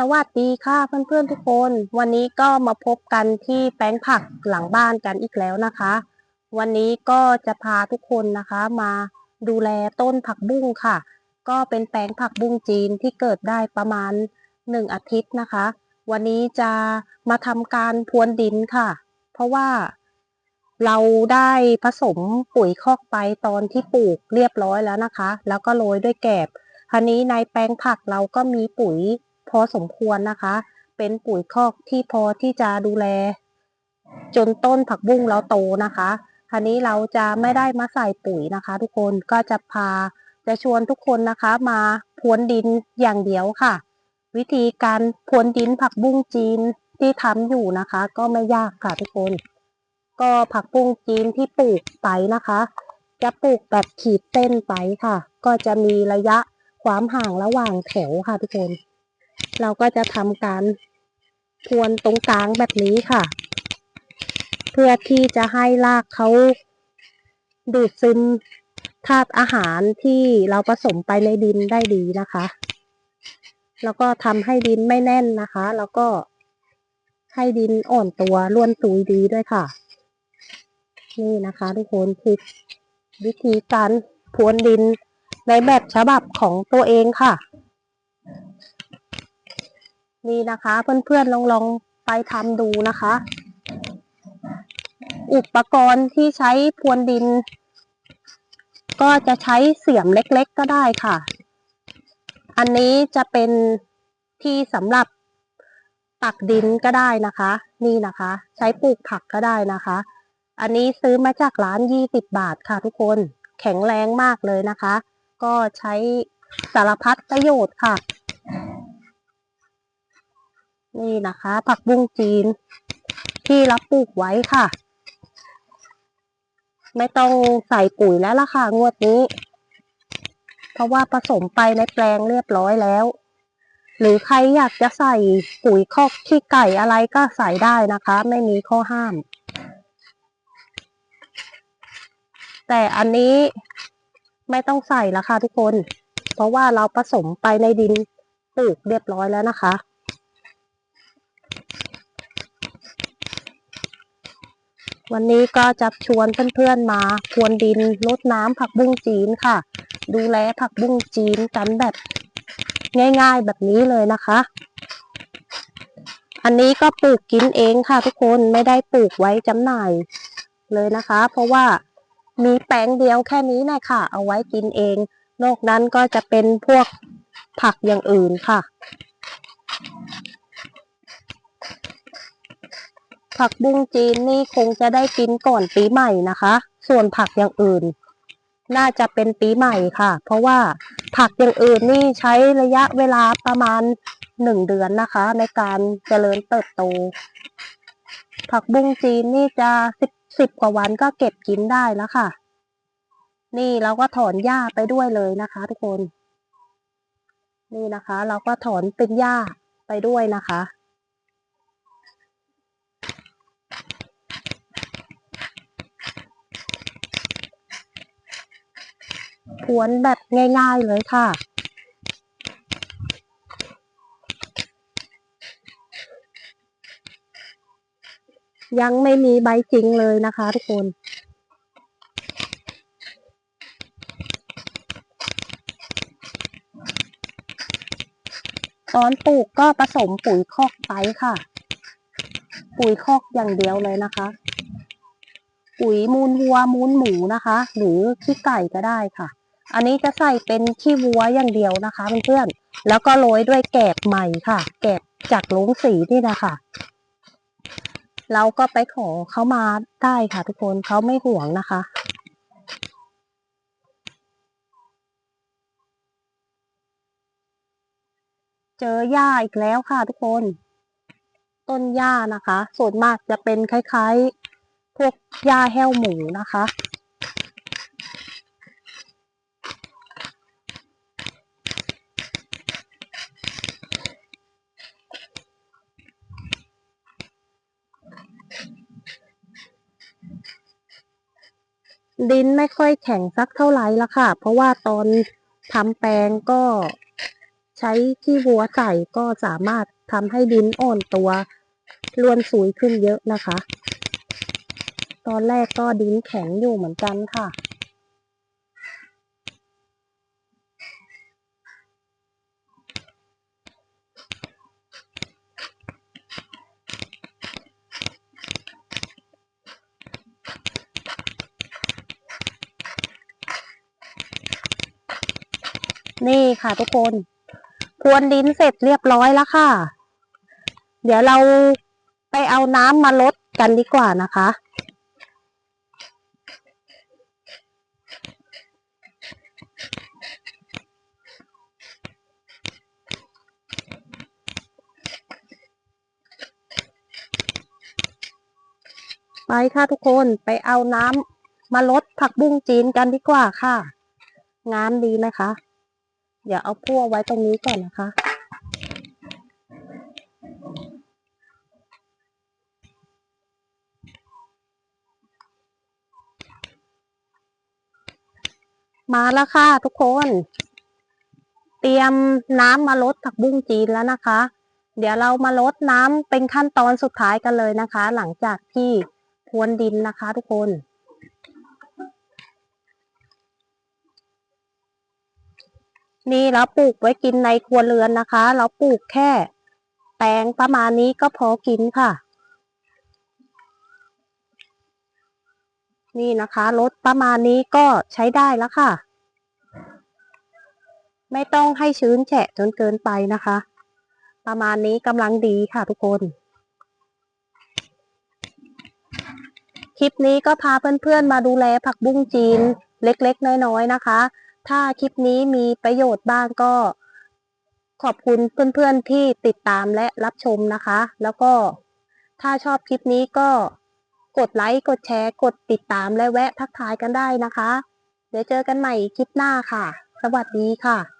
สวัสดีค่ะเพื่อนๆทุกคน วันนี้ก็มาพบกันที่แปลงผักหลังบ้านกันอีกแล้วนะคะ วันนี้ก็จะพาทุกคนนะคะมาดูแลต้นผักบุ้งค่ะ ก็เป็นแปลงผักบุ้งจีนที่เกิดได้ประมาณหนึ่งอาทิตย์นะคะ วันนี้จะมาทำการพรวนดินค่ะ เพราะว่าเราได้ผสมปุ๋ยคอกไปตอนที่ปลูกเรียบร้อยแล้วนะคะ แล้วก็โรยด้วยแกบคราวนี้ในแปลงผักเราก็มีปุ๋ย พอสมควรนะคะ เป็นปุ๋ยคอกที่พอที่จะดูแล จนต้นผักบุ้งเราโตนะคะคราวนี้เราจะไม่ได้มาใส่ปุ๋ยนะคะ ทุกคนก็จะพาจะชวนทุกคนนะคะ มาพรวนดินอย่างเดียวค่ะ วิธีการพรวนดินผักบุ้งจีนที่ทำอยู่นะคะ ก็ไม่ยากค่ะทุกคน ก็ผักบุ้งจีนที่ปลูกไปนะคะ จะปลูกแบบขีดเส้นไปค่ะ ก็จะมีระยะความห่างระหว่างแถวค่ะทุกคน เราก็จะทำการพรวนตรงกลางแบบนี้ค่ะ เพื่อที่จะให้รากเขาดูดซึมธาตุอาหารที่เราผสมไปในดินได้ดีนะคะ แล้วก็ทำให้ดินไม่แน่นนะคะ แล้วก็ให้ดินอ่อนตัวร่วนซุยดีด้วยค่ะ นี่นะคะทุกคนคือวิธีการพรวนดินในแบบฉบับของตัวเองค่ะ นี่นะคะ เพื่อนๆลองลองไปทำดูนะคะ อุปกรณ์ที่ใช้พรวนดิน ก็จะใช้เสียมเล็กๆก็ได้ค่ะ อันนี้จะเป็นที่สำหรับตักดินก็ได้นะคะ นี่นะคะ ใช้ปลูกผักก็ได้นะคะ อันนี้ซื้อมาจากร้านยี่สิบบาทค่ะทุกคนแข็งแรงมากเลยนะคะ ก็ใช้สารพัดประโยชน์ค่ะ นี่นะคะ ผักบุ้งจีน ที่รับปลูกไว้ค่ะ ไม่ต้องใส่ปุ๋ยแล้วล่ะค่ะงวดนี้ เพราะว่าผสมไปในแปลงเรียบร้อยแล้ว หรือใครอยากจะใส่ปุ๋ยคอกขี้ไก่อะไรก็ใส่ได้นะคะ ไม่มีข้อห้าม แต่อันนี้ไม่ต้องใส่ละค่ะทุกคน เพราะว่าเราผสมไปในดินปลูกเรียบร้อยแล้วนะคะ วันนี้ก็จะชวนเพื่อนๆมาพรวนดินรดน้ำผักบุ้งจีนค่ะ ดูแลผักบุ้งจีนกันแบบง่ายๆแบบนี้เลยนะคะ อันนี้ก็ปลูกกินเองค่ะทุกคนไม่ได้ปลูกไว้จำหน่ายเลยนะคะ เพราะว่ามีแปลงเดียวแค่นี้นะค่ะ เอาไว้กินเอง นอกนั้นก็จะเป็นพวกผักอย่างอื่นค่ะ ผักบุ้งจีนนี่คงจะได้กินก่อนปีใหม่นะคะ ส่วนผักอย่างอื่น น่าจะเป็นปีใหม่ค่ะ เพราะว่าผักอย่างอื่นนี่ใช้ระยะเวลาประมาณหนึ่งเดือนนะคะ ในการเจริญเติบโต ผักบุ้งจีนนี่จะสิบสิบกว่าวันก็เก็บกินได้แล้วค่ะ นี่เราก็ถอนหญ้าไปด้วยเลยนะคะทุกคน นี่นะคะ เราก็ถอนเป็นหญ้าไปด้วยนะคะ พวนแบบง่ายๆเลยค่ะ ยังไม่มีใบจริงเลยนะคะทุกคนตอนปลูกก็ผสมปุ๋ยคอกไปค่ะ ปุ๋ยคอกอย่างเดียวเลยนะคะ ปุ๋ยมูลวัวมูลหมูนะคะ หรือขี้ไก่ก็ได้ค่ะ อันนี้จะใส่เป็นขี้วัวอย่างเดียวนะคะเพื่อนๆแล้วก็โรยด้วยแกบใหม่ค่ะ แกบจากโรงสีนี่นะคะเราก็ไปขอเขามาได้ค่ะ ทุกคนเขาไม่ห่วงนะคะ เจอหญ้าอีกแล้วค่ะทุกคน ต้นหญ้านะคะ ส่วนมากจะเป็นคล้ายๆ พวกหญ้าแห้วหมูนะคะ ดินไม่ค่อยแข็งสักเท่าไหร่ละค่ะ เพราะว่าตอนทำแปลงก็ใช้ขี้วัวใส่ก็สามารถทำให้ดินอ่อนตัวรวนสุยขึ้นเยอะนะคะ ตอนแรกก็ดินแข็งอยู่เหมือนกันค่ะ นี่ค่ะทุกคน พรวนดินเสร็จเรียบร้อยแล้วค่ะ เดี๋ยวเราไปเอาน้ำมาลดกันดีกว่านะคะ ไปค่ะทุกคนไปเอาน้ำมาลดผักบุ้งจีนกันดีกว่าค่ะ งามดีไหมคะ เดี๋ยวเอาพั่วไว้ตรงนี้ก่อนนะคะ มาแล้วค่ะทุกคน เตรียมน้ำมาลดผักบุ้งจีนแล้วนะคะ เดี๋ยวเรามาลดน้ำเป็นขั้นตอนสุดท้ายกันเลยนะคะ หลังจากที่พรวนดินนะคะทุกคน นี่เราปลูกไว้กินในครัวเรือนนะคะ เราปลูกแค่แปลงประมาณนี้ก็พอกินค่ะ นี่นะคะรถประมาณนี้ก็ใช้ได้แล้วค่ะ ไม่ต้องให้ชื้นแฉะจนเกินไปนะคะ ประมาณนี้กำลังดีค่ะทุกคน คลิปนี้ก็พาเพื่อนๆมาดูแลผักบุ้งจีนเล็กๆน้อยๆนะคะ ถ้าคลิปนี้มีประโยชน์บ้างก็ ขอบคุณเพื่อนๆที่ติดตามและรับชมนะคะ แล้วก็ถ้าชอบคลิปนี้ก็กดไลค์ กดแชร์ กดติดตามและแวะทักทายกันได้นะคะ เดี๋ยวเจอกันใหม่คลิปหน้าค่ะ สวัสดีค่ะ